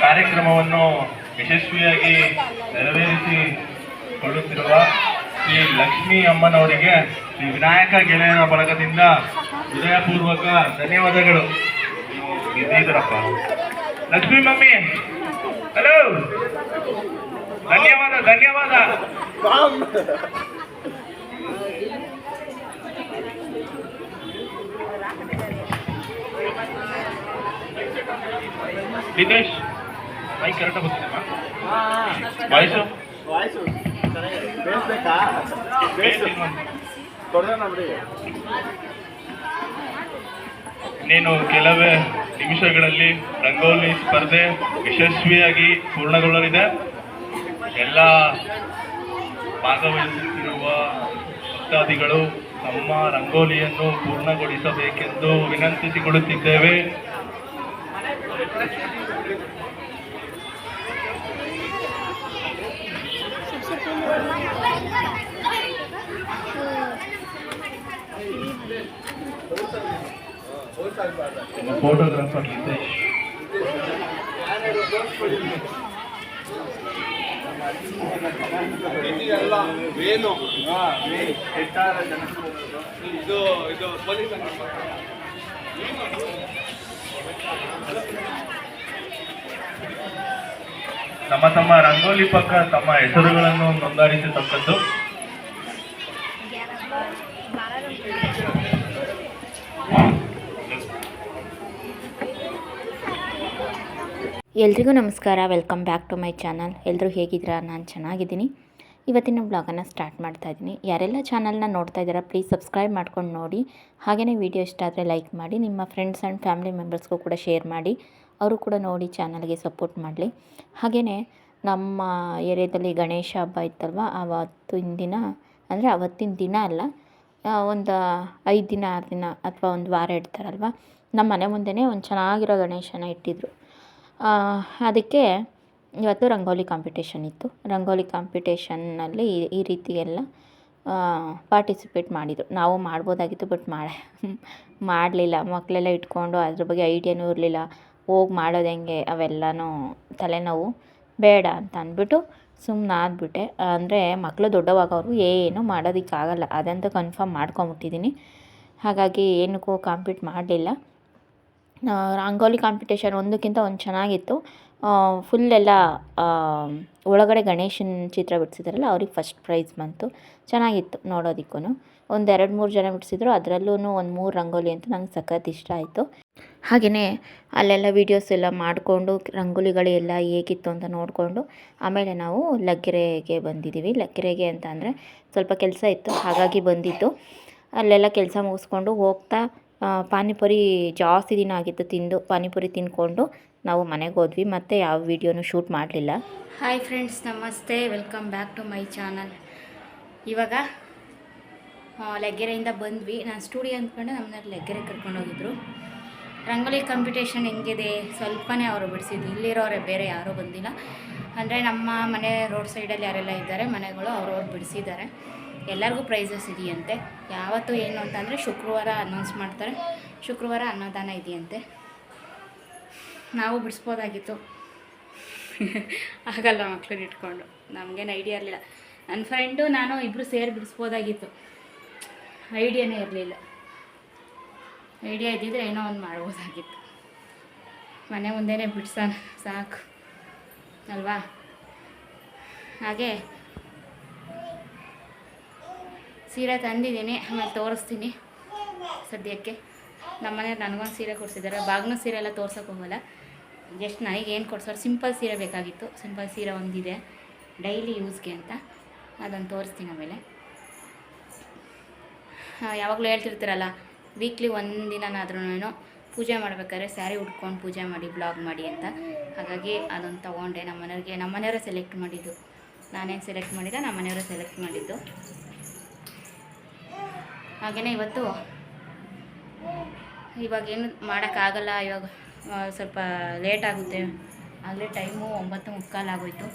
ಕಾರ್ಯಕ್ರಮವನ್ನು ಯಶಸ್ವಿಯಾಗಿ ನೆರವೇರಿಸಿ ಕೊಳ್ಳುತ್ತಿರುವ ಶ್ರೀ ಲಕ್ಷ್ಮೀ ಅಮ್ಮನವರಿಗೆ ಶ್ರೀ ವಿನಾಯಕ ಗೆಳೆಯರ ಬಳಗದಿಂದ ಹೃದಯಪೂರ್ವಕ ಧನ್ಯವಾದಗಳು. ಇದ್ದೀರಪ್ಪ. ಲಕ್ಷ್ಮೀ ಮಮ್ಮಿ ಹಲೋ ಧನ್ಯವಾದ ಧನ್ಯವಾದ. ನಿತೇಶ್ ವಾಯ್ಸು ವಾಯ್ಸು ನೀನು ಕೆಲವೇ ನಿಮಿಷಗಳಲ್ಲಿ ರಂಗೋಲಿ ಸ್ಪರ್ಧೆ ಯಶಸ್ವಿಯಾಗಿ ಪೂರ್ಣಗೊಳ್ಳಲಿದೆ. ಎಲ್ಲ ಭಾಗವಹಿಸುತ್ತಿರುವ ಭಕ್ತಾದಿಗಳು ತಮ್ಮ ರಂಗೋಲಿಯನ್ನು ಪೂರ್ಣಗೊಳಿಸಬೇಕೆಂದು ವಿನಂತಿಸಿಕೊಳ್ಳುತ್ತಿದ್ದೇವೆ. ಫೋಟೋಗ್ರಾಫರ್ ನಿತೇಶ್ ಇದು ಇದು ಪೊಲೀಸ್ ನಮ್ಮ ತಮ್ಮ ರಂಗೋಲಿ ಪಕ್ಕ ತಮ್ಮ ಹೆಸರುಗಳನ್ನು ನೋಂದಾಯಿಸತಕ್ಕದ್ದು ಎಲ್ರಿಗೂ ನಮಸ್ಕಾರ welcome back to my channel ಎಲ್ಲರೂ ಹೇಗಿದ್ದೀರಾ? ನಾನು ಚೆನ್ನಾಗಿದ್ದೀನಿ. ಇವತ್ತಿನ ಬ್ಲಾಗನ್ನು ಸ್ಟಾರ್ಟ್ ಮಾಡ್ತಾ ಇದ್ದೀನಿ. ಯಾರೆಲ್ಲ ಚಾನಲ್ನ ನೋಡ್ತಾ ಇದ್ದೀರಾ ಪ್ಲೀಸ್ ಸಬ್ಸ್ಕ್ರೈಬ್ ಮಾಡ್ಕೊಂಡು ನೋಡಿ. ಹಾಗೆಯೇ ವಿಡಿಯೋ ಇಷ್ಟ ಆದರೆ ಲೈಕ್ ಮಾಡಿ, ನಿಮ್ಮ ಫ್ರೆಂಡ್ಸ್ ಆ್ಯಂಡ್ ಫ್ಯಾಮಿಲಿ ಮೆಂಬರ್ಸ್ಗೂ ಕೂಡ ಶೇರ್ ಮಾಡಿ, ಅವರು ಕೂಡ ನೋಡಿ ಚಾನಲ್ಗೆ ಸಪೋರ್ಟ್ ಮಾಡಲಿ. ಹಾಗೆಯೇ ನಮ್ಮ ಏರಿಯಾದಲ್ಲಿ ಗಣೇಶ ಹಬ್ಬ ಇತ್ತಲ್ವ ಆವತ್ತಿನ ದಿನ ಅಂದರೆ ಅವತ್ತಿನ ದಿನ ಅಲ್ಲ ಒಂದು ಐದು ದಿನ, ಆರು ದಿನ ಅಥವಾ ಒಂದು ವಾರ ಇಡ್ತಾರಲ್ವ, ನಮ್ಮ ಮನೆ ಮುಂದೆಯೇ ಒಂದು ಚೆನ್ನಾಗಿರೋ ಗಣೇಶನ ಇಟ್ಟಿದ್ರು. ಅದಕ್ಕೆ ಇವತ್ತು ರಂಗೋಲಿ ಕಾಂಪಿಟೇಷನ್ ಇತ್ತು. ರಂಗೋಲಿ ಕಾಂಪಿಟೇಷನ್ನಲ್ಲಿ ಈ- ರೀತಿ ಎಲ್ಲ ಪಾರ್ಟಿಸಿಪೇಟ್ ಮಾಡಿದರು. ನಾವು ಮಾಡ್ಬೋದಾಗಿತ್ತು ಬಟ್ ಮಾಡ ಮಾಡಲಿಲ್ಲ. ಮಕ್ಕಳೆಲ್ಲ ಇಟ್ಕೊಂಡು ಅದ್ರ ಬಗ್ಗೆ ಐಡಿಯಾನೂ ಇರಲಿಲ್ಲ. ಹೋಗಿ ಮಾಡೋದು ಹೆಂಗೆ? ಅವೆಲ್ಲನೂ ತಲೆನೋವು. ಬೇಡ ಅಂತ ಅಂದ್ಬಿಟ್ಟು ಸುಮ್ಮನೆ ಆದ್ಬಿಟ್ಟೆ. ಅಂದರೆ ಮಕ್ಕಳು ದೊಡ್ಡವಾಗವ್ರು ಏನೂ ಮಾಡೋದಕ್ಕಾಗಲ್ಲ. ಅದಂತೂ ಕನ್ಫರ್ಮ್ ಮಾಡ್ಕೊಂಬಿಟ್ಟಿದ್ದೀನಿ. ಹಾಗಾಗಿ ಏನಕ್ಕೂ ಕಾಂಪೀಟ್ ಮಾಡಲಿಲ್ಲ. ರಂಗೋಲಿ ಕಾಂಪಿಟೇಷನ್ ಒಂದಕ್ಕಿಂತ ಒಂದು ಚೆನ್ನಾಗಿತ್ತು. ಫುಲ್ ಎಲ್ಲ ಒಳಗಡೆ ಗಣೇಶನ ಚಿತ್ರ ಬಿಡಿಸಿದ್ರಲ್ಲ, ಅವ್ರಿಗೆ ಫಸ್ಟ್ ಪ್ರೈಸ್ ಬಂತು. ಚೆನ್ನಾಗಿತ್ತು ನೋಡೋದಕ್ಕೂ ಒಂದು ಎರಡು ಮೂರು ಜನ ಬಿಡಿಸಿದ್ರು ಅದರಲ್ಲೂ ಒಂದು ಮೂರು ರಂಗೋಲಿ ಅಂತ ನಂಗೆ ಸಖತ್ ಇಷ್ಟ ಆಯಿತು. ಹಾಗೆಯೇ ಅಲ್ಲೆಲ್ಲ ವೀಡಿಯೋಸ್ ಎಲ್ಲ ಮಾಡಿಕೊಂಡು, ರಂಗೋಲಿಗಳೆಲ್ಲ ಹೇಗಿತ್ತು ಅಂತ ನೋಡಿಕೊಂಡು, ಆಮೇಲೆ ನಾವು ಲಗ್ಗೆರೆಗೆ ಬಂದಿದ್ದೀವಿ ಲಗ್ಗೆರೆಗೆ ಅಂತ ಸ್ವಲ್ಪ ಕೆಲಸ ಇತ್ತು, ಹಾಗಾಗಿ ಬಂದಿದ್ದು. ಅಲ್ಲೆಲ್ಲ ಕೆಲಸ ಮುಗಿಸ್ಕೊಂಡು ಹೋಗ್ತಾ ಪಾನಿಪುರಿ ಜಾಸ್ತಿ ದಿನ ಆಗಿತ್ತು ತಿಂದು, ಪಾನಿಪುರಿ ತಿಂದ್ಕೊಂಡು ನಾವು ಮನೆಗೆ ಹೋದ್ವಿ. ಮತ್ತು ಯಾವ ವೀಡಿಯೋನು ಶೂಟ್ ಮಾಡಲಿಲ್ಲ. ಹಾಯ್ ಫ್ರೆಂಡ್ಸ್ ನಮಸ್ತೆ. Welcome back to my channel ಇವಾಗ ಲೆಗ್ಗೆರೆಯಿಂದ ಬಂದ್ವಿ. ನಾನು ಸ್ಟುಡಿಯೋ ಅಂದ್ಕೊಂಡು ನಮ್ಮನ್ನ ಲೆಗ್ಗೆರೆ ಕರ್ಕೊಂಡೋಗಿದ್ರು ರಂಗೋಲಿ ಕಾಂಪಿಟೇಷನ್ ಹೆಂಗಿದೆ? ಸ್ವಲ್ಪನೇ ಅವರು ಬಿಡಿಸಿದ್ದು ಇಲ್ಲಿರೋರೆ ಬೇರೆ ಯಾರೂ ಬಂದಿಲ್ಲ. ಅಂದರೆ ನಮ್ಮ ಮನೆ ರೋಡ್ ಸೈಡಲ್ಲಿ ಯಾರೆಲ್ಲ ಇದ್ದಾರೆ, ಮನೆಗಳು ಅವ್ರವ್ರು ಬಿಡಿಸಿದ್ದಾರೆ. ಎಲ್ಲರಿಗೂ ಪ್ರೈಸಸ್ ಇದೆಯಂತೆ. ಯಾವತ್ತು ಏನು ಅಂತಂದರೆ ಶುಕ್ರವಾರ ಅನೌನ್ಸ್ ಮಾಡ್ತಾರೆ. ಶುಕ್ರವಾರ ಅನ್ನದಾನ ಇದೆಯಂತೆ. ನಾವು ಬಿಡಿಸ್ಬೋದಾಗಿತ್ತು. ಆಗಲ್ಲ ಮಕ್ಳನ್ನ ಇಟ್ಕೊಂಡು. ನಮಗೇನು ಐಡಿಯಾ ಇರಲಿಲ್ಲ. ನನ್ನ ಫ್ರೆಂಡು ನಾನು ಇಬ್ಬರು ಸೇರಿ ಬಿಡಿಸ್ಬೋದಾಗಿತ್ತು. ಐಡಿಯಾನೇ ಇರಲಿಲ್ಲ. ಐಡಿಯಾ ಇದ್ದಿದ್ರೆ ಏನೋ ಒಂದು ಮಾಡ್ಬೋದಾಗಿತ್ತು. ಮನೆ ಮುಂದೆನೇ ಬಿಡ್ಸೋಣ. ಸಾಕು. ಅಲ್ವಾ? ಹಾಗೆ ಸೀರೆ ತಂದಿದ್ದೀನಿ, ಆಮೇಲೆ ತೋರಿಸ್ತೀನಿ ಸದ್ಯಕ್ಕೆ. ನಮ್ಮನೆ ನನಗೊಂದು ಸೀರೆ ಕೊಡಿಸಿದ್ದಾರೆ ಬಾಗ್ನ ಸೀರೆ ಎಲ್ಲ ತೋರ್ಸೋಕೆ ಹೋಗಲ್ಲ. ಜಸ್ಟ್ ನನಗೆ ಏನು ಕೊಡ್ಸೋರು, ಸಿಂಪಲ್ ಸೀರೆ ಬೇಕಾಗಿತ್ತು. ಸಿಂಪಲ್ ಸೀರೆ ಒಂದಿದೆ. ಡೈಲಿ ಯೂಸ್ಗೆ ಅಂತ. ಅದನ್ನು ತೋರಿಸ್ತೀನಿ ಆಮೇಲೆ. ಯಾವಾಗಲೂ ಹೇಳ್ತಿರ್ತೀರಲ್ಲ, ವೀಕ್ಲಿ ಒಂದಿನಾದ್ರೂ ಪೂಜೆ ಮಾಡ್ಬೇಕಾದ್ರೆ ಸ್ಯಾರಿ ಉಟ್ಕೊಂಡು ಪೂಜೆ ಮಾಡಿ, ಬ್ಲಾಗ್ ಮಾಡಿ ಅಂತ. ಹಾಗಾಗಿ ಅದನ್ನು ತೊಗೊಂಡೆ. ನಮ್ಮ ಮನೆಯವ್ರಿಗೆ ನಮ್ಮ ಮನೆಯವರೇ ಸೆಲೆಕ್ಟ್ ಮಾಡಿದ್ದು. ನಾನೇನು ಸೆಲೆಕ್ಟ್ ಮಾಡಿದ್ದೆ ನಮ್ಮ ಮನೆಯವರೇ ಸೆಲೆಕ್ಟ್ ಮಾಡಿದ್ದು. ಹಾಗೆಯೇ ಇವತ್ತು ಇವಾಗೇನು ಮಾಡೋಕ್ಕಾಗಲ್ಲ, ಇವಾಗ ಸ್ವಲ್ಪ ಲೇಟ್ ಆಗುತ್ತೆ. ಆಗಲೇ ಟೈಮು ಒಂಬತ್ತು ಮುಕ್ಕಾಲು ಆಗೋಯ್ತು.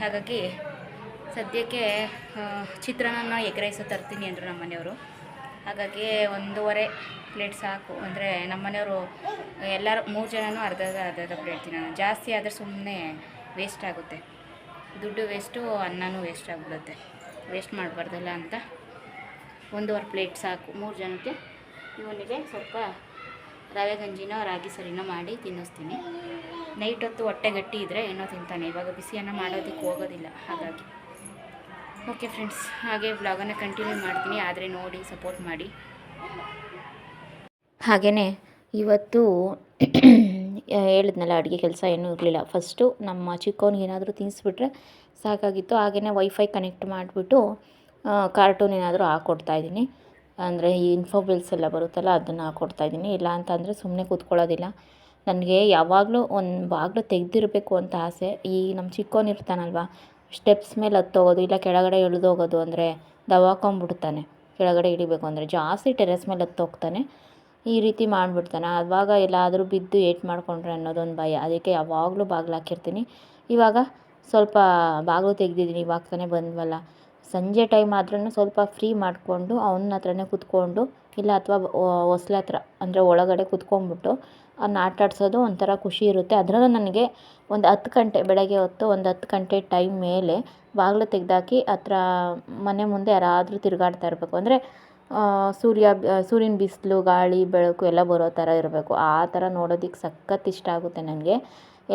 ಹಾಗಾಗಿ ಸದ್ಯಕ್ಕೆ ಚಿತ್ರಾನ್ನ ಎಗ್ ರೈಸು ತರ್ತೀನಿ ಅಂದರು ನಮ್ಮ ಮನೆಯವರು. ಹಾಗಾಗಿ ಒಂದೂವರೆ ಪ್ಲೇಟ್ ಸಾಕು. ಅಂದರೆ ನಮ್ಮ ಮನೆಯವರು ಎಲ್ಲರೂ, ಮೂರು ಜನನೂ ಅರ್ಧ ಅರ್ಧ ಪ್ಲೇಟ್ ತಿನ್ನೋಣ ಜಾಸ್ತಿ ಆದರೆ ಸುಮ್ಮನೆ ವೇಸ್ಟ್ ಆಗುತ್ತೆ. ದುಡ್ಡು ವೇಸ್ಟು ಅನ್ನನೂ ವೇಸ್ಟ್ ಆಗಿಬಿಡುತ್ತೆ. ವೇಸ್ಟ್ ಮಾಡಬಾರ್ದಲ್ಲ ಅಂತ. ಒಂದೂವರೆ ಪ್ಲೇಟ್ ಸಾಕು. ಮೂರು ಜನಕ್ಕೆ ಇವನಿಗೆ ಸ್ವಲ್ಪ ರವೆ ಗಂಜಿನೋ, ರಾಗಿ ಸರಿನೋ ಮಾಡಿ ತಿನ್ನಿಸ್ತೀನಿ. ನೈಟ್ ಹೊತ್ತು ಹೊಟ್ಟೆ ಗಟ್ಟಿ ಇದ್ದರೆ ಏನೋ ತಿಂತಾನೆ. ಇವಾಗ ಬಿಸಿಯನ್ನು ಮಾಡೋದಕ್ಕೆ ಹೋಗೋದಿಲ್ಲ, ಹಾಗಾಗಿ. ಓಕೆ ಫ್ರೆಂಡ್ಸ್ ಹಾಗೆ ವ್ಲಾಗನ್ನು ಕಂಟಿನ್ಯೂ ಮಾಡ್ತೀನಿ. ಆದರೆ ನೋಡಿ ಸಪೋರ್ಟ್ ಮಾಡಿ. ಹಾಗೆಯೇ ಇವತ್ತು ಹೇಳಿದ್ನಲ್ಲ, ಅಡುಗೆ ಕೆಲಸ ಏನೂ ಇರಲಿಲ್ಲ. ಫಸ್ಟು ನಮ್ಮ ಚಿಕ್ಕವನಿಗೆ ಏನಾದರೂ ತಿನ್ನಿಸ್ಬಿಟ್ರೆ ಸಾಕಾಗಿತ್ತು. ಹಾಗೆಯೇ ವೈಫೈ ಕನೆಕ್ಟ್ ಮಾಡಿಬಿಟ್ಟು ಕಾರ್ಟೂನ್ ಏನಾದರೂ ಹಾಕ್ಕೊಡ್ತಾಯಿದ್ದೀನಿ ಅಂದರೆ ಈ ಇನ್ಫೋಬಿಲ್ಸ್ ಎಲ್ಲ ಬರುತ್ತಲ್ಲ, ಅದನ್ನು ಹಾಕ್ಕೊಡ್ತಾಯಿದ್ದೀನಿ ಇಲ್ಲ ಅಂತಂದರೆ ಸುಮ್ಮನೆ ಕೂತ್ಕೊಳ್ಳೋದಿಲ್ಲ. ನನಗೆ ಯಾವಾಗಲೂ ಒಂದು ಬಾಗಿಲು ತೆಗೆದಿರಬೇಕು ಅಂತ ಆಸೆ. ಈ ನಮ್ಮ ಚಿಕ್ಕವನು ಇರ್ತಾನಲ್ವ ಸ್ಟೆಪ್ಸ್ ಮೇಲೆ ಹತ್ತೋಗೋದು ಇಲ್ಲ ಕೆಳಗಡೆ ಇಳಿದೋಗೋದು ಅಂದರೆ ದವಾಕೊಂಬಿಡ್ತಾನೆ ಕೆಳಗಡೆ ಇಳಿಬೇಕು ಅಂದರೆ ಜಾಸ್ತಿ ಟೆರೆಸ್ ಮೇಲೆ ಹತ್ತೋಗ್ತಾನೆ ಈ ರೀತಿ ಮಾಡಿಬಿಡ್ತಾನೆ. ಆವಾಗ ಎಲ್ಲಾದರೂ ಬಿದ್ದು ಏಟು ಮಾಡಿಕೊಂಡ್ರೆ ಅನ್ನೋದೊಂದು ಭಯ. ಅದಕ್ಕೆ ಯಾವಾಗಲೂ ಬಾಗಿಲು ಹಾಕಿರ್ತೀನಿ. ಇವಾಗ ಸ್ವಲ್ಪ ಬಾಗಿಲು ತೆಗೆದಿದ್ದೀನಿ. ಇವಾಗ ತಾನೇ ಬಂದ್ವಲ್ಲ. ಸಂಜೆ ಟೈಮ್ ಆದ್ರೂ ಸ್ವಲ್ಪ ಫ್ರೀ ಮಾಡಿಕೊಂಡು ಅವನ ಹತ್ರನೇ ಕೂತ್ಕೊಂಡು ಇಲ್ಲ ಅಥವಾ ಹೊಸ್ಲ ಹತ್ರ, ಅಂದರೆ ಒಳಗಡೆ ಕೂತ್ಕೊಂಡ್ಬಿಟ್ಟು ಅವ್ನ ಆಟ ಆಡ್ಸೋದು ಒಂಥರ ಖುಷಿ ಇರುತ್ತೆ. ಅದರಲ್ಲೂ ನನಗೆ ಒಂದು ಹತ್ತು ಗಂಟೆ, ಬೆಳಗ್ಗೆ ಹೊತ್ತು ಒಂದು ಹತ್ತು ಗಂಟೆ ಟೈಮ್ ಮೇಲೆ ಬಾಗಿಲು ತೆಗೆದಾಕಿ ಹತ್ರ ಮನೆ ಮುಂದೆ ಯಾರಾದರೂ ತಿರುಗಾಡ್ತಾ ಇರಬೇಕು. ಅಂದರೆ ಸೂರ್ಯ ಸೂರ್ಯನ ಬಿಸಿಲು, ಗಾಳಿ, ಬೆಳಕು ಎಲ್ಲ ಬರೋ ಥರ ಇರಬೇಕು. ಆ ಥರ ನೋಡೋದಕ್ಕೆ ಸಖತ್ತು ಇಷ್ಟ ಆಗುತ್ತೆ ನನಗೆ.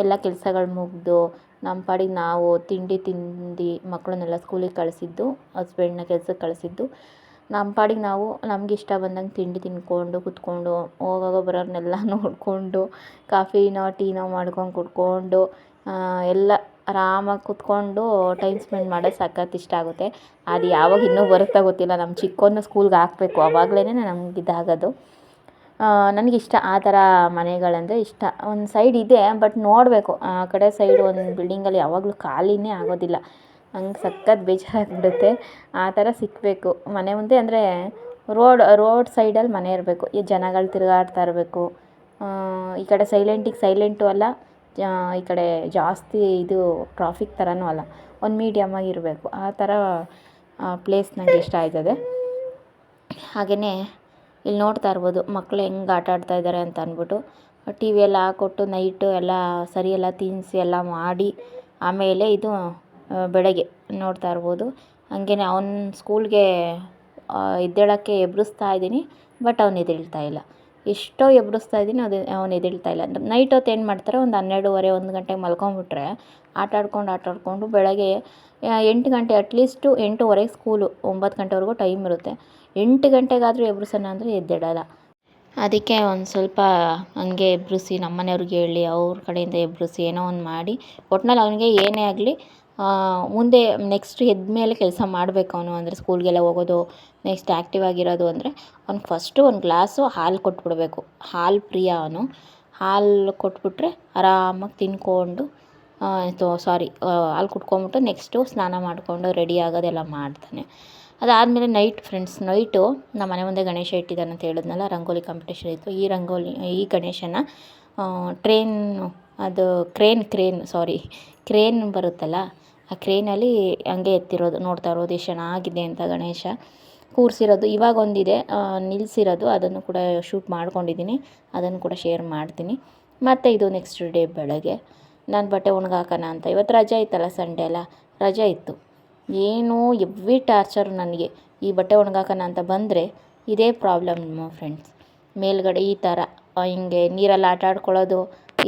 ಎಲ್ಲ ಕೆಲಸಗಳು ಮುಗಿದು ನಮ್ಮ ಪಾಡಿಗೆ ನಾವು ತಿಂಡಿ ತಿಂದು ಮಕ್ಕಳನ್ನೆಲ್ಲ ಸ್ಕೂಲಿಗೆ ಕಳಿಸಿದ್ದು ಹಸ್ಬೆಂಡ್ನ ಕೆಲ್ಸಕ್ಕೆ ಕಳಿಸಿದ್ದು, ನಮ್ಮ ಪಾಡಿಗೆ ನಾವು, ನಮ್ಗೆ ಇಷ್ಟ ಬಂದಂಗೆ ತಿಂಡಿ ತಿಂದ್ಕೊಂಡು ಕೂತ್ಕೊಂಡು, ಹೋಗೋಗೋ ಬರೋರ್ನೆಲ್ಲ ನೋಡಿಕೊಂಡು, ಕಾಫಿನೋ, ಟೀನೋ ಮಾಡ್ಕೊಂಡು ಕುಡ್ಕೊಂಡು ಎಲ್ಲ ಆರಾಮಾಗಿ ಕೂತ್ಕೊಂಡು ಟೈಮ್ ಸ್ಪೆಂಡ್ ಮಾಡೋದು ಸಖತ್ತು ಇಷ್ಟ ಆಗುತ್ತೆ. ಅದು ಯಾವಾಗ ಇನ್ನೂ ಬರುತ್ತೋ ಗೊತ್ತಿಲ್ಲ. ನಮ್ಮ ಚಿಕ್ಕವನ್ನ ಸ್ಕೂಲ್ಗೆ ಹಾಕಬೇಕು. ಆವಾಗಲೇ ನಮ್ಗೆ ಇದಾಗೋದು. ನನಗಿಷ್ಟ ಆ ಥರ ಮನೆಗಳಂದರೆ ಇಷ್ಟ. ಒಂದು ಸೈಡ್ ಇದೆ ಬಟ್ ನೋಡಬೇಕು. ಆ ಕಡೆ ಸೈಡ್ ಒಂದು ಬಿಲ್ಡಿಂಗಲ್ಲಿ ಯಾವಾಗಲೂ ಖಾಲಿನೇ ಆಗೋದಿಲ್ಲ. ಹಂಗೆ ಸಖತ್ ಬೇಜಾರಾಗ್ಬಿಡುತ್ತೆ. ಆ ಥರ ಸಿಕ್ಕಬೇಕು ಮನೆ ಮುಂದೆ ಅಂದರೆ ರೋಡ್ ರೋಡ್ ಸೈಡಲ್ಲಿ ಮನೆ ಇರಬೇಕು. ಈ ಜನಗಳು ತಿರುಗಾಡ್ತಾ ಇರಬೇಕು. ಈ ಕಡೆ ಸೈಲೆಂಟಿಗೆ ಸೈಲೆಂಟು ಅಲ್ಲ. ಈ ಕಡೆ ಜಾಸ್ತಿ ಇದು ಟ್ರಾಫಿಕ್ ಥರನೂ ಅಲ್ಲ. ಒಂದು ಮೀಡಿಯಮ್ಮಾಗಿ ಇರಬೇಕು ಆ ಥರ ಪ್ಲೇಸ್ ನನಗೆ ಇಷ್ಟ ಆಯ್ತದೆ. ಹಾಗೆಯೇ ಇಲ್ಲಿ ನೋಡ್ತಾ ಇರ್ಬೋದು ಮಕ್ಕಳು ಹೆಂಗೆ ಆಟ ಆಡ್ತಾ ಇದ್ದಾರೆ ಅಂತ ಅಂದ್ಬಿಟ್ಟು. ಟಿ ವಿ ಎಲ್ಲ ಹಾಕ್ಕೊಟ್ಟು ನೈಟು ಎಲ್ಲ ಸರಿ ಎಲ್ಲ ತಿನ್ನಿಸಿ ಎಲ್ಲ ಮಾಡಿ, ಆಮೇಲೆ ಇದು ಬೆಳಗ್ಗೆ ನೋಡ್ತಾ ಇರ್ಬೋದು. ಹಂಗೆಯೇ ಅವ್ನ ಸ್ಕೂಲ್ಗೆ ಎದ್ದೇಳೋಕ್ಕೆ ಎಬ್ರಿಸ್ತಾ ಇದ್ದೀನಿ ಬಟ್ ಅವ್ನು ಎದ್ದೇಳ್ತಾ ಇಲ್ಲ. ಎಷ್ಟೋ ಎಬ್ಬಿಸ್ತಾ ಇದ್ದೀನಿ, ಅದು ಅವ್ನು ಎದ್ದೇಳ್ತಾ ಇಲ್ಲ. ನೈಟ್ ಹೊತ್ತು ಏನು ಮಾಡ್ತಾರೆ, ಒಂದು ಹನ್ನೆರಡುವರೆ, ಒಂದು ಗಂಟೆಗೆ ಮಲ್ಕೊಂಬಿಟ್ರೆ, ಆಟ ಆಡ್ಕೊಂಡು ಬೆಳಗ್ಗೆ ಎಂಟು ಗಂಟೆ ಅಟ್ಲೀಸ್ಟು ಎಂಟೂವರೆಗೆ ಸ್ಕೂಲು ಒಂಬತ್ತು ಗಂಟೆವರೆಗೂ ಟೈಮ್ ಇರುತ್ತೆ. ಎಂಟು ಗಂಟೆಗಾದರೂ ಎಬ್ಬಿಸೋಣ ಅಂದರೆ ಎದ್ದೇಳಲ್ಲ. ಅದಕ್ಕೆ ಒಂದು ಸ್ವಲ್ಪ ಹಂಗೆ ಎಬ್ಬಿಸಿ ನಮ್ಮ ಮನೆಯವ್ರಿಗೆ ಹೇಳಿ, ಅವ್ರ ಕಡೆಯಿಂದ ಎಬ್ಬಿಸಿ ಏನೋ ಒಂದು ಮಾಡಿ. ಒಟ್ನಲ್ಲಿ ಅವನಿಗೆ ಏನೇ ಆಗಲಿ ಮುಂದೆ ನೆಕ್ಸ್ಟ್ ಎದ್ದ ಮೇಲೆ ಕೆಲಸ ಮಾಡಬೇಕು ಅವನು ಅಂದರೆ ಸ್ಕೂಲ್ಗೆಲ್ಲ ಹೋಗೋದು ನೆಕ್ಸ್ಟ್ ಆ್ಯಕ್ಟಿವ್ ಆಗಿರೋದು ಅಂದರೆ ಅವ್ನು ಫಸ್ಟು ಒಂದು ಗ್ಲಾಸು ಹಾಲು ಕೊಟ್ಬಿಡಬೇಕು. ಹಾಲು ಪ್ರಿಯ ಅವನು. ಹಾಲು ಕೊಟ್ಬಿಟ್ರೆ ಆರಾಮಾಗಿ ತಿನ್ಕೊಂಡು ಸಾರಿ ಹಾಲು ಕುಟ್ಕೊಂಬಿಟ್ಟು ನೆಕ್ಸ್ಟು ಸ್ನಾನ ಮಾಡಿಕೊಂಡು ರೆಡಿ ಆಗೋದೆಲ್ಲ ಮಾಡ್ತಾನೆ. ಅದಾದಮೇಲೆ ನೈಟ್ ಫ್ರೆಂಡ್ಸ್ ನೈಟು ನಮ್ಮ ಮನೆ ಮುಂದೆ ಗಣೇಶ ಇಟ್ಟಿದ್ದಾನೆ ಅಂತ ಹೇಳಿದ್ನಲ್ಲ, ರಂಗೋಲಿ ಕಾಂಪಿಟೇಷನ್ ಇತ್ತು. ಈ ರಂಗೋಲಿ, ಈ ಗಣೇಶನ ಟ್ರೈನ್ ಅದು ಕ್ರೇನ್ ಕ್ರೇನ್ ಸಾರಿ ಕ್ರೇನ್ ಬರುತ್ತಲ್ಲ ಆ ಕ್ರೇನಲ್ಲಿ ಹಂಗೆ ಎತ್ತಿರೋದು, ನೋಡ್ತಾ ಇರೋದು ಎಷ್ಟು ಚೆನ್ನಾಗಿದೆ ಅಂತ ಗಣೇಶ. ಕೂರಿಸಿರೋದು ಇವಾಗ ಒಂದಿದೆ ನಿಲ್ಲಿಸಿರೋದು ಅದನ್ನು ಕೂಡ ಶೂಟ್ ಮಾಡ್ಕೊಂಡಿದ್ದೀನಿ. ಅದನ್ನು ಕೂಡ ಶೇರ್ ಮಾಡ್ತೀನಿ. ಮತ್ತು ಇದು ನೆಕ್ಸ್ಟ್ ಡೇ ಬೆಳಗ್ಗೆ. ನಾನು ಬಟ್ಟೆ ಒಣಗಾಕೋಣ ಅಂತ. ಇವತ್ತು ರಜೆ ಇತ್ತಲ್ಲ ಸಂಡೇ ಅಲ್ಲ? ರಜೆ ಇತ್ತು. ಏನು ಎವ್ರಿ ಟಾರ್ಚರ್ ನನಗೆ. ಈ ಬಟ್ಟೆ ಒಣಗಾಕೋಣ ಅಂತ ಬಂದರೆ ಇದೇ ಪ್ರಾಬ್ಲಮ್ ಫ್ರೆಂಡ್ಸ್ ಮೇಲ್ಗಡೆ ಈ ಥರ ಹಿಂಗೆ ನೀರಲ್ಲಿ ಆಟ ಆಡ್ಕೊಳ್ಳೋದು,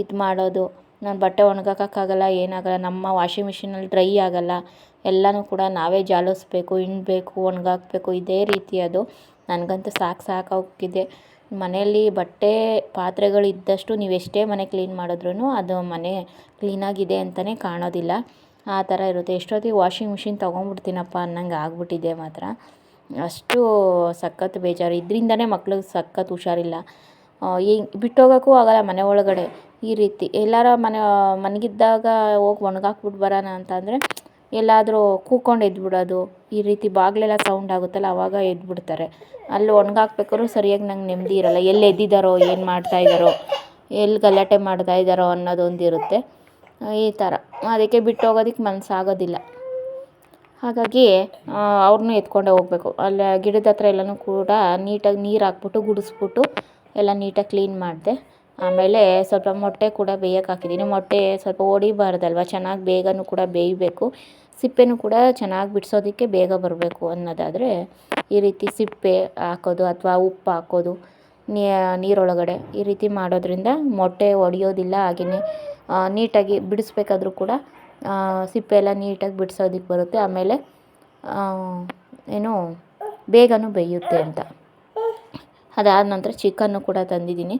ಇದು ಮಾಡೋದು ನಾನು ಬಟ್ಟೆ ಒಣಗಾಕೋಕ್ಕಾಗಲ್ಲ, ಏನಾಗಲ್ಲ, ನಮ್ಮ ವಾಷಿಂಗ್ ಮಿಷಿನಲ್ಲಿ ಡ್ರೈ ಆಗಲ್ಲ, ಎಲ್ಲನೂ ಕೂಡ ನಾವೇ ಜಾಲಿಸ್ಬೇಕು, ಹಿಂಡಬೇಕು, ಒಣ್ಗಾಕಬೇಕು, ಇದೇ ರೀತಿ ಅದು. ನನಗಂತೂ ಸಾಕು ಸಾಕಾಗಿದೆ ಮನೆಯಲ್ಲಿ ಬಟ್ಟೆ ಪಾತ್ರೆಗಳು ಇದ್ದಷ್ಟು ನೀವು ಎಷ್ಟೇ ಮನೆ ಕ್ಲೀನ್ ಮಾಡಿದ್ರೂ ಅದು ಮನೆ ಕ್ಲೀನಾಗಿದೆ ಅಂತಲೇ ಕಾಣೋದಿಲ್ಲ. ಆ ಥರ ಇರುತ್ತೆ. ಎಷ್ಟೊತ್ತಿಗೆ ವಾಷಿಂಗ್ ಮಿಷಿನ್ ತೊಗೊಂಬಿಡ್ತೀನಪ್ಪ ಅನ್ನಂಗೆ ಆಗಿಬಿಟ್ಟಿದೆ ಮಾತ್ರ. ಅಷ್ಟು ಸಖತ್ ಬೇಜಾರು. ಇದರಿಂದನೇ ಮಕ್ಳಿಗೆ ಸಖತ್ ಹುಷಾರಿಲ್ಲ. ಈ ಬಿಟ್ಟೋಗೋಕ್ಕೂ ಆಗಲ್ಲ ಮನೆ ಒಳಗಡೆ. ಈ ರೀತಿ ಎಲ್ಲಾರ ಮನೆ, ಮನ್ಗಿದ್ದಾಗ ಹೋಗಿ ಒಣಗಾಕ್ಬಿಟ್ಟು ಬರೋಣ ಅಂತಂದರೆ ಎಲ್ಲಾದರೂ ಕೂಕೊಂಡು ಎದ್ಬಿಡೋದು. ಈ ರೀತಿ ಬಾಗಿಲೆಲ್ಲ ಸೌಂಡ್ ಆಗುತ್ತಲ್ಲ ಆವಾಗ ಎದ್ಬಿಡ್ತಾರೆ. ಅಲ್ಲಿ ಒಣಗಾಕ್ಬೇಕಾದ್ರೂ ಸರಿಯಾಗಿ ನಂಗೆ ನೆಮ್ಮದಿ ಇರೋಲ್ಲ. ಎಲ್ಲಿ ಎದ್ದಿದ್ದಾರೋ ಏನು ಮಾಡ್ತಾಯಿದ್ದಾರೋ ಎಲ್ಲಿ ಗಲಾಟೆ ಮಾಡ್ತಾ ಇದ್ದಾರೋ ಅನ್ನೋದೊಂದು ಇರುತ್ತೆ. ಈ ಥರ ಅದಕ್ಕೆ ಬಿಟ್ಟು ಹೋಗೋದಕ್ಕೆ ಮನಸ್ಸಾಗೋದಿಲ್ಲ ಹಾಗಾಗಿ ಅವ್ರನ್ನೂ ಎತ್ಕೊಂಡೇ ಹೋಗಬೇಕು. ಅಲ್ಲಿ ಗಿಡದ ಹತ್ರ ಎಲ್ಲನೂ ಕೂಡ ನೀಟಾಗಿ ನೀರು ಹಾಕ್ಬಿಟ್ಟು, ಗುಡಿಸ್ಬಿಟ್ಟು, ಎಲ್ಲ ನೀಟಾಗಿ ಕ್ಲೀನ್ ಮಾಡಿದೆ. ಆಮೇಲೆ ಸ್ವಲ್ಪ ಮೊಟ್ಟೆ ಕೂಡ ಬೇಯಕ್ಕೆ ಹಾಕಿದ್ದೀನಿ. ಮೊಟ್ಟೆ ಸ್ವಲ್ಪ ಒಡಿಬಾರ್ದಲ್ವ ಚೆನ್ನಾಗಿ ಬೇಗನೂ ಕೂಡ ಬೇಯಬೇಕು. ಸಿಪ್ಪೆನೂ ಕೂಡ ಚೆನ್ನಾಗಿ ಬಿಡಿಸೋದಕ್ಕೆ ಬೇಗ ಬರಬೇಕು ಅನ್ನೋದಾದರೆ ಈ ರೀತಿ ಸಿಪ್ಪೆ ಹಾಕೋದು ಅಥವಾ ಉಪ್ಪು ಹಾಕೋದು ನೀರೊಳಗಡೆ ಈ ರೀತಿ ಮಾಡೋದ್ರಿಂದ ಮೊಟ್ಟೆ ಒಡೆಯೋದಿಲ್ಲ ಹಾಗೆಯೇ ನೀಟಾಗಿ ಬಿಡಿಸ್ಬೇಕಾದ್ರೂ ಕೂಡ ಸಿಪ್ಪೆ ಎಲ್ಲ ನೀಟಾಗಿ ಬಿಡಿಸೋದಕ್ಕೆ ಬರುತ್ತೆ. ಆಮೇಲೆ ಏನು, ಬೇಗನೂ ಬೇಯುತ್ತೆ ಅಂತ. ಅದಾದ ನಂತರ ಚಿಕನ್ನು ಕೂಡ ತಂದಿದ್ದೀನಿ.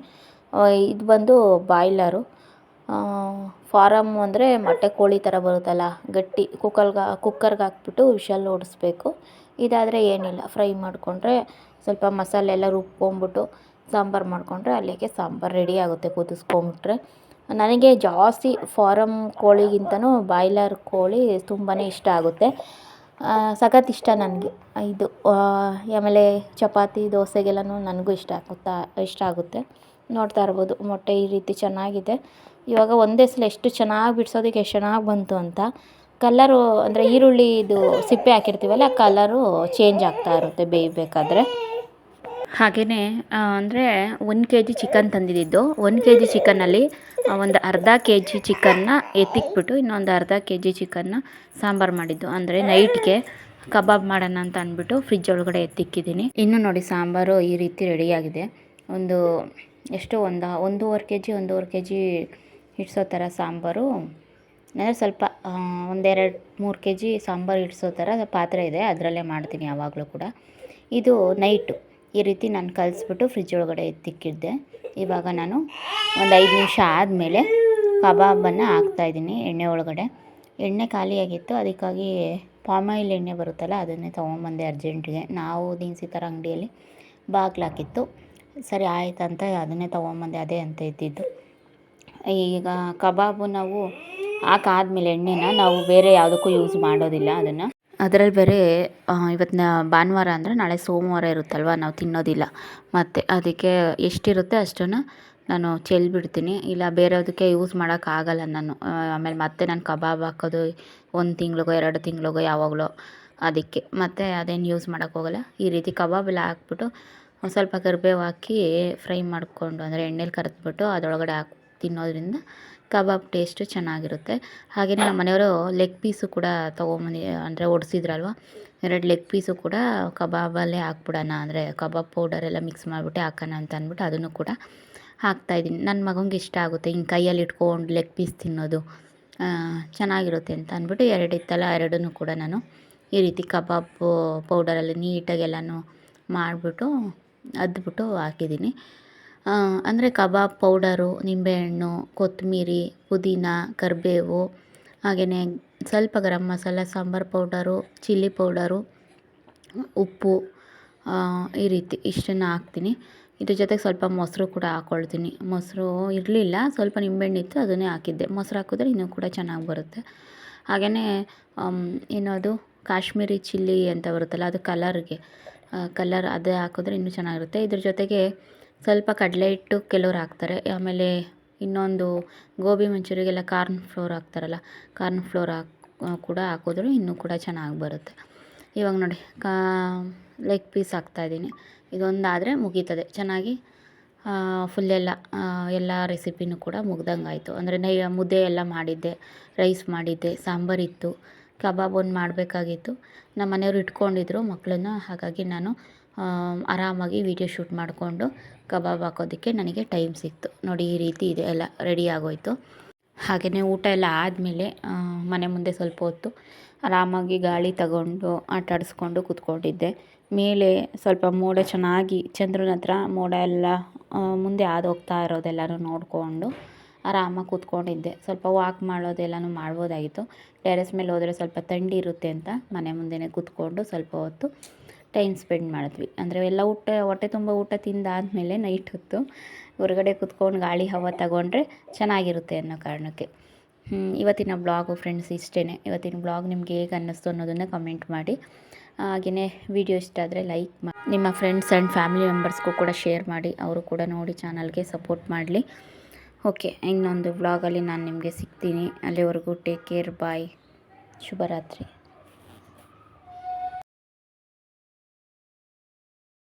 ಇದು ಬಂದು ಬಾಯ್ಲರು. ಫಾರಮ್ ಅಂದರೆ ಮೊಟ್ಟೆ ಕೋಳಿ ಥರ ಬರುತ್ತಲ್ಲ, ಗಟ್ಟಿ ಕುಕ್ಕರ್ಗೆ ಕುಕ್ಕರ್ಗೆ ಹಾಕ್ಬಿಟ್ಟು ವಿಶಲ್ ಓಡಿಸ್ಬೇಕು. ಇದಾದರೆ ಏನಿಲ್ಲ, ಫ್ರೈ ಮಾಡಿಕೊಂಡ್ರೆ ಸ್ವಲ್ಪ ಮಸಾಲೆ ಎಲ್ಲ ರುಬ್ಕೊಂಬಿಟ್ಟು ಸಾಂಬಾರು ಮಾಡಿಕೊಂಡ್ರೆ ಅಲ್ಲಿಗೆ ಸಾಂಬಾರು ರೆಡಿ ಆಗುತ್ತೆ ಕುದಿಸ್ಕೊಂಬಿಟ್ರೆ ನನಗೆ ಜಾಸ್ತಿ ಫಾರಮ್ ಕೋಳಿಗಿಂತನೂ ಬಾಯ್ಲರ್ ಕೋಳಿ ತುಂಬಾ ಇಷ್ಟ ಆಗುತ್ತೆ. ಸಖತ್ ಇಷ್ಟ ನನಗೆ ಇದು. ಆಮೇಲೆ ಚಪಾತಿ, ದೋಸೆಗೆಲ್ಲನೂ ನನಗೂ ಇಷ್ಟ ಆಗುತ್ತಾ, ಇಷ್ಟ ಆಗುತ್ತೆ. ನೋಡ್ತಾ ಇರ್ಬೋದು. ಮೊಟ್ಟೆ ಈ ರೀತಿ ಚೆನ್ನಾಗಿದೆ. ಇವಾಗ ಒಂದೇ ಸಲ ಎಷ್ಟು ಚೆನ್ನಾಗಿ ಬಿಡಿಸೋದಕ್ಕೆ ಎಷ್ಟು ಚೆನ್ನಾಗಿ ಬಂತು ಅಂತ. ಕಲ್ಲರು ಅಂದರೆ ಈರುಳ್ಳಿ ಇದು ಸಿಪ್ಪೆ ಹಾಕಿರ್ತೀವಲ್ಲ ಕಲರು ಚೇಂಜ್ ಆಗ್ತಾ ಇರುತ್ತೆ ಬೇಯಬೇಕಾದ್ರೆ ಹಾಗೆಯೇ ಅಂದರೆ ಒಂದು ಕೆ ಜಿ ಚಿಕನ್ ತಂದಿದ್ದು. ಒಂದು ಕೆ ಜಿ ಚಿಕನ್ನಲ್ಲಿ ಒಂದು ಅರ್ಧ ಕೆ ಜಿ ಚಿಕನ್ನ ಎತ್ತಿಕ್ಬಿಟ್ಟು ಇನ್ನೊಂದು ಅರ್ಧ ಕೆ ಜಿ ಚಿಕನ್ನ ಸಾಂಬಾರು ಮಾಡಿದ್ದು. ಅಂದರೆ ನೈಟ್ಗೆ ಕಬಾಬ್ ಮಾಡೋಣ ಅಂತ ಅಂದ್ಬಿಟ್ಟು ಫ್ರಿಜ್ ಒಳಗಡೆ ಎತ್ತಿಕ್ಕಿದ್ದೀನಿ. ಇನ್ನು ನೋಡಿ ಸಾಂಬಾರು ಈ ರೀತಿ ರೆಡಿಯಾಗಿದೆ ಒಂದು ಎಷ್ಟು ಒಂದು, ಒಂದೂವರೆ ಕೆ ಜಿ ಒಂದೂವರೆ ಕೆ ಜಿ ಹಿಡ್ಸೋ ಥರ ಸಾಂಬಾರು. ಅಂದರೆ ಸ್ವಲ್ಪ ಒಂದೆರಡು, ಮೂರು ಕೆ ಜಿ ಸಾಂಬಾರು ಹಿಡ್ಸೋ ಥರ ಪಾತ್ರೆ ಇದೆ, ಅದರಲ್ಲೇ ಮಾಡ್ತೀನಿ ಯಾವಾಗಲೂ ಕೂಡ. ಇದು ನೈಟು ಈ ರೀತಿ ನಾನು ಕಲಿಸ್ಬಿಟ್ಟು ಫ್ರಿಜ್ ಒಳಗಡೆ ಎತ್ತಿಕ್ಕಿದ್ದೆ ಇವಾಗ ನಾನು ಒಂದು ಐದು ನಿಮಿಷ ಆದಮೇಲೆ ಕಬಾಬನ್ನು ಹಾಕ್ತಾಯಿದ್ದೀನಿ ಎಣ್ಣೆ ಒಳಗಡೆ. ಎಣ್ಣೆ ಖಾಲಿಯಾಗಿತ್ತು ಅದಕ್ಕಾಗಿ ಪಾಮ್ ಆಯಿಲ್ ಎಣ್ಣೆ ಬರುತ್ತಲ್ಲ, ಅದನ್ನೇ ತೊಗೊಂಬಂದೆ ಅರ್ಜೆಂಟಿಗೆ. ನಾವು ದಿನಸಿ ಥರ ಅಂಗಡಿಯಲ್ಲಿ ಬಾಗಿಲಾಕಿತ್ತು ಸರಿ ಆಯ್ತು ಅಂತ ಅದನ್ನೇ ತೊಗೊಂಬಂದೆ, ಅದೇ ಅಂತ ಇದ್ದಿದ್ದು. ಈಗ ಕಬಾಬು ನಾವು ಹಾಕಾದ್ಮೇಲೆ ಎಣ್ಣೆನ ನಾವು ಬೇರೆ ಯಾವುದಕ್ಕೂ ಯೂಸ್ ಮಾಡೋದಿಲ್ಲ ಅದನ್ನು. ಅದರಲ್ಲಿ ಬೇರೆ ಇವತ್ತಿನ ಭಾನುವಾರ ಅಂದರೆ ನಾಳೆ ಸೋಮವಾರ ಇರುತ್ತಲ್ವ, ನಾವು ತಿನ್ನೋದಿಲ್ಲ. ಮತ್ತು ಅದಕ್ಕೆ ಎಷ್ಟಿರುತ್ತೆ ಅಷ್ಟನ್ನು ನಾನು ಚೆಲ್ಬಿಡ್ತೀನಿ. ಇಲ್ಲ ಬೇರೆಯದಕ್ಕೆ ಯೂಸ್ ಮಾಡೋಕ್ಕಾಗಲ್ಲ ನಾನು. ಆಮೇಲೆ ಮತ್ತೆ ನಾನು ಕಬಾಬ್ ಹಾಕೋದು ಒಂದು ತಿಂಗ್ಳಿಗೋ, ಎರಡು ತಿಂಗ್ಳಿಗೋ ಯಾವಾಗಲೋ ಅದಕ್ಕೆ. ಮತ್ತು ಅದೇನು ಯೂಸ್ ಮಾಡೋಕ್ಕೋಗಲ್ಲ ಈ ರೀತಿ ಕಬಾಬ್ ಎಲ್ಲ ಹಾಕ್ಬಿಟ್ಟು ಒಂದು ಸ್ವಲ್ಪ ಕರಿಬೇವು ಹಾಕಿ ಫ್ರೈ ಮಾಡಿಕೊಂಡು ಅಂದರೆ ಎಣ್ಣೆಲಿ ಕರೆದ್ಬಿಟ್ಟು ಅದರೊಳಗಡೆ ಹಾಕಿ ತಿನ್ನೋದ್ರಿಂದ ಕಬಾಬ್ ಟೇಸ್ಟು ಚೆನ್ನಾಗಿರುತ್ತೆ. ಹಾಗೆಯೇ ನಮ್ಮ ಮನೆಯವರು ಲೆಗ್ ಪೀಸು ಕೂಡ ತೊಗೊಂಬಂದು ಅಂದರೆ ಒಡಿಸಿದ್ರಲ್ವ, ಎರಡು ಲೆಗ್ ಪೀಸು ಕೂಡ ಕಬಾಬಲ್ಲೇ ಹಾಕ್ಬಿಡೋಣ ಅಂದರೆ ಕಬಾಬ್ ಪೌಡರ್ ಎಲ್ಲ ಮಿಕ್ಸ್ ಮಾಡಿಬಿಟ್ಟು ಹಾಕೋಣ ಅಂತ ಅಂದ್ಬಿಟ್ಟು ಅದನ್ನು ಕೂಡ ಹಾಕ್ತಾಯಿದ್ದೀನಿ ನನ್ನ ಮಗಂಗೆ ಇಷ್ಟ ಆಗುತ್ತೆ, ಹಿಂಗೆ ಕೈಯಲ್ಲಿ ಇಟ್ಕೊಂಡು ಲೆಗ್ ಪೀಸ್ ತಿನ್ನೋದು ಚೆನ್ನಾಗಿರುತ್ತೆ ಅಂತ ಅಂದ್ಬಿಟ್ಟು ಎರಡು ಇತ್ತಲ್ಲ ಎರಡನ್ನೂ ಕೂಡ ನಾನು ಈ ರೀತಿ ಕಬಾಬ್ ಪೌಡರಲ್ಲಿ ನೀಟಾಗಿ ಎಲ್ಲನೂ ಮಾಡಿಬಿಟ್ಟು ಅದ್ಬಿಟ್ಟು ಹಾಕಿದ್ದೀನಿ. ಅಂದರೆ ಕಬಾಬ್ ಪೌಡರು, ನಿಂಬೆಹಣ್ಣು, ಕೊತ್ತಂಬರಿ, ಪುದೀನ, ಕರಿಬೇವು ಹಾಗೆಯೇ ಸ್ವಲ್ಪ garam masala, sambar powder, chilli powder, ಉಪ್ಪು ಈ ರೀತಿ ಇಷ್ಟನ್ನು ಹಾಕ್ತೀನಿ. ಇದ್ರ ಜೊತೆಗೆ ಸ್ವಲ್ಪ ಮೊಸರು ಕೂಡ ಹಾಕ್ಕೊಳ್ತೀನಿ ಮೊಸರು ಇರಲಿಲ್ಲ, ಸ್ವಲ್ಪ ನಿಂಬೆಹಣ್ಣಿತ್ತು ಅದನ್ನೇ ಹಾಕಿದ್ದೆ. ಮೊಸರು ಹಾಕಿದ್ರೆ ಇನ್ನೂ ಕೂಡ ಚೆನ್ನಾಗಿ ಬರುತ್ತೆ. ಹಾಗೆಯೇ ಅದು ಕಾಶ್ಮೀರಿ ಚಿಲ್ಲಿ ಅಂತ ಬರುತ್ತಲ್ಲ, ಅದು ಕಲರ್ಗೆ ಕಲರ್ ಅದೇ ಹಾಕಿದ್ರೆ ಇನ್ನೂ ಚೆನ್ನಾಗಿರುತ್ತೆ. ಇದ್ರ ಜೊತೆಗೆ ಸ್ವಲ್ಪ ಕಡಲೆ ಹಿಟ್ಟು ಕೆಲವ್ರು ಹಾಕ್ತಾರೆ. ಆಮೇಲೆ ಇನ್ನೊಂದು ಗೋಬಿ ಮಂಚೂರಿಗೆಲ್ಲ ಕಾರ್ನ್ ಫ್ಲೋರ್ ಹಾಕ್ತಾರಲ್ಲ, ಕಾರ್ನ್ ಫ್ಲೋರ್ ಹಾಕ್ ಕೂಡ ಹಾಕಿದ್ರು ಇನ್ನೂ ಕೂಡ ಚೆನ್ನಾಗಿ ಬರುತ್ತೆ. ಇವಾಗ ನೋಡಿ, ಕಾ ಲೆಗ್ ಪೀಸ್ ಹಾಕ್ತಾಯಿದ್ದೀನಿ ಇದೊಂದಾದರೆ ಮುಗೀತದೆ. ಚೆನ್ನಾಗಿ ಫುಲ್ ಎಲ್ಲ ಎಲ್ಲ ರೆಸಿಪಿನೂ ಕೂಡ ಮುಗ್ದಂಗೆ ಆಯಿತು ಅಂದರೆ ನೈ, ಮುದ್ದೆ ಎಲ್ಲ ಮಾಡಿದ್ದೆ ರೈಸ್ ಮಾಡಿದ್ದೆ ಸಾಂಬಾರಿತ್ತು ಕಬಾಬ್ ಒಂದು ಮಾಡಬೇಕಾಗಿತ್ತು. ನಮ್ಮ ಮನೆಯವ್ರು ಇಟ್ಕೊಂಡಿದ್ರು ಮಕ್ಕಳನ್ನ ಹಾಗಾಗಿ ನಾನು ಆರಾಮಾಗಿ ವೀಡಿಯೋ ಶೂಟ್ ಮಾಡಿಕೊಂಡು ಕಬಾಬ್ ಹಾಕೋದಕ್ಕೆ ನನಗೆ ಟೈಮ್ ಸಿಕ್ತು. ನೋಡಿ ಈ ರೀತಿ ಇದೆ, ಎಲ್ಲ ರೆಡಿ ಆಗೋಯಿತು. ಹಾಗೆಯೇ ಊಟ ಎಲ್ಲ ಆದಮೇಲೆ ಮನೆ ಮುಂದೆ ಸ್ವಲ್ಪ ಹೊತ್ತು ಆರಾಮಾಗಿ ಗಾಳಿ ತಗೊಂಡು ಆಟಾಡಿಸ್ಕೊಂಡು ಕೂತ್ಕೊಂಡಿದ್ದೆ. ಮೇಲೆ ಸ್ವಲ್ಪ ಮೋಡ ಚೆನ್ನಾಗಿ, ಚಂದ್ರನ ಹತ್ರ ಮೋಡ ಎಲ್ಲ ಮುಂದೆ ಹಾದು ಹೋಗ್ತಾ ಇರೋದೆಲ್ಲನೂ ನೋಡಿಕೊಂಡು ಆರಾಮಾಗಿ ಕೂತ್ಕೊಂಡಿದ್ದೆ. ಸ್ವಲ್ಪ ವಾಕ್ ಮಾಡೋದೆಲ್ಲನೂ ಮಾಡ್ಬೋದಾಗಿತ್ತು. ಟೆರೆಸ್ ಮೇಲೆ ಹೋದರೆ ಸ್ವಲ್ಪ ಥಂಡಿ ಇರುತ್ತೆ ಅಂತ ಮನೆ ಮುಂದೆನೇ ಕೂತ್ಕೊಂಡು ಸ್ವಲ್ಪ ಹೊತ್ತು ಟೈಮ್ ಸ್ಪೆಂಡ್ ಮಾಡಿದ್ವಿ. ಅಂದರೆ ಎಲ್ಲ ಊಟ, ಹೊಟ್ಟೆ ತುಂಬ ಊಟ ತಿಂದಾದಮೇಲೆ ನೈಟ್ ಹೊತ್ತು ಹೊರಗಡೆ ಕೂತ್ಕೊಂಡು ಗಾಳಿ, ಹವಾ ತಗೊಂಡ್ರೆ ಚೆನ್ನಾಗಿರುತ್ತೆ ಅನ್ನೋ ಕಾರಣಕ್ಕೆ. ಇವತ್ತಿನ ಬ್ಲಾಗು ಫ್ರೆಂಡ್ಸ್ ಇಷ್ಟೇ ಇವತ್ತಿನ ಬ್ಲಾಗ್ ನಿಮಗೆ ಹೇಗೆ ಅನ್ನಿಸ್ತು ಅನ್ನೋದನ್ನು ಕಮೆಂಟ್ ಮಾಡಿ. ಹಾಗೆಯೇ ವಿಡಿಯೋ ಇಷ್ಟ ಆದರೆ ಲೈಕ್ ಮಾಡಿ ನಿಮ್ಮ ಫ್ರೆಂಡ್ಸ್ ಆ್ಯಂಡ್ ಫ್ಯಾಮಿಲಿ ಮೆಂಬರ್ಸ್ಗೂ ಕೂಡ ಶೇರ್ ಮಾಡಿ. ಅವರು ಕೂಡ ನೋಡಿ ಚಾನಲ್ಗೆ ಸಪೋರ್ಟ್ ಮಾಡಲಿ. ಓಕೆ ಇನ್ನೊಂದು ವ್ಲಾಗಲ್ಲಿ ನಾನು ನಿಮಗೆ ಸಿಗ್ತೀನಿ. ಅಲ್ಲಿವರೆಗೂ ಟೇಕ್ ಕೇರ್ ಬಾಯ್ ಶುಭರಾತ್ರಿ.